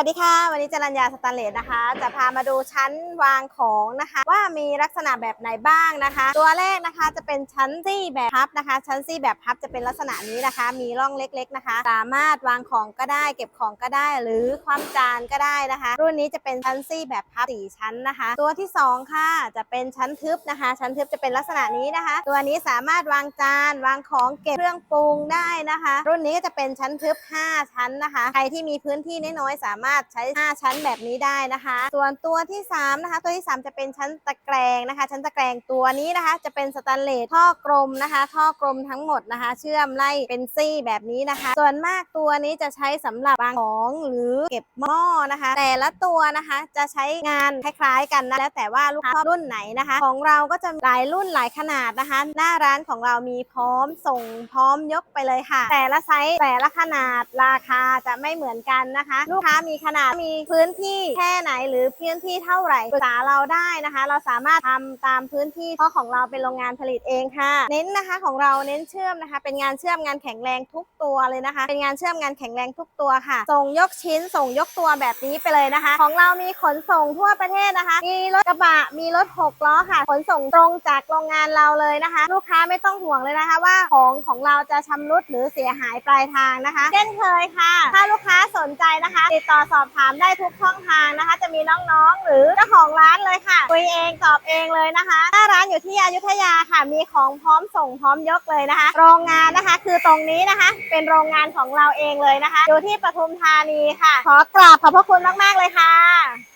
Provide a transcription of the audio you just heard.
วัสดีค่ะ วันนี้จรัญญาสตนเลสนะคะ จะพามาดูชั้นวางของนะคะ ว่ามีลักษณะแบบไหนบ้างนะคะ ตัวแรกนะคะจะเป็นชั้นซี่แบบพับนะคะ ชั้นซี่แบบพับจะเป็นลักษณะนี้นะคะ มีร่องเล็ก ๆนะคะ สามารถวางของก็ได้ เก็บของก็ได้ หรือความจานก็ได้นะคะ รุ่นนี้จะเป็นชั้นซี่แบบพับสี่ชั้นนะคะ ตัวที่สองค่ะจะเป็นชั้นทึบนะคะ ชั้นทึบจะเป็นลักษณะนี้นะคะ ตัวนี้สามารถวางจานวางของเก็บเครื่องปรุงได้นะคะ รุ่นนี้ก็จะเป็นชั้นทึบ 5 ชั้นนะคะ ใครที่มีพื้นที่น้อยๆสามารถใช้ 5 ชั้นแบบนี้ได้นะคะ ส่วนตัวที่3นะคะตัวที่ 3 จะเป็นชั้นตะแกรงนะคะ ชั้นตะแกรงตัวนี้นะคะ จะเป็นสแตนเลสท่อกลมนะคะ ท่อกลมทั้งหมดนะคะ เชื่อมไล่เป็นซี่แบบนี้นะคะ ส่วนมากตัวนี้จะใช้สำหรับวางของหรือเก็บหม้อนะคะ แต่ละตัวนะคะจะใช้งานคล้ายๆกันนะแล้วแต่ว่าลูกค้าชอบรุ่นไหนนะคะ ของเราก็จะหลายรุ่นหลายขนาดนะคะ หน้าร้านของเรามีพร้อมส่งพร้อมยกไปเลยค่ะ แต่ละไซส์แต่ละขนาดราคาจะไม่เหมือนกันนะคะ ลูกค้ามีขนาดมีพื้นที่แค่ไหนหรือพื้นที่เท่าไหร่ปรึกษาเราได้นะคะ เราสามารถทำตามพื้นที่เพราะของเราเป็นโรงงานผลิตเองค่ะ เน้นนะคะของเราเน้นเชื่อมนะคะ เป็นงานเชื่อมงานแข็งแรงทุกตัวเลยนะคะ เป็นงานเชื่อมงานแข็งแรงทุกตัวค่ะ ส่งยกชิ้นส่งยกตัวแบบนี้ไปเลยนะคะ ของเรามีขนส่งทั่วประเทศนะคะ มีรถกระบะมีรถหกล้อค่ะ ขนส่งตรงจากโรงงานเราเลยนะคะ ลูกค้าไม่ต้องห่วงเลยนะคะ ว่าของของเราจะชำรุดหรือเสียหายปลายทางนะคะเช่นเคยค่ะ ถ้าลูกค้าสนใจนะคะ ติดต่อสอบถามได้ทุกช่องทางนะคะ จะมีน้องๆ หรือเจ้าของร้านเลยค่ะคุยเองตอบเองเลยนะคะหน้าร้านอยู่ที่อยุธยาค่ะ มีของพร้อมส่งพร้อมยกเลยนะคะ โรงงานนะคะ คือตรงนี้นะคะ เป็นโรงงานของเราเองเลยนะคะ อยู่ที่ปทุมธานีค่ะ ขอกราบขอบพระคุณมากๆเลยค่ะ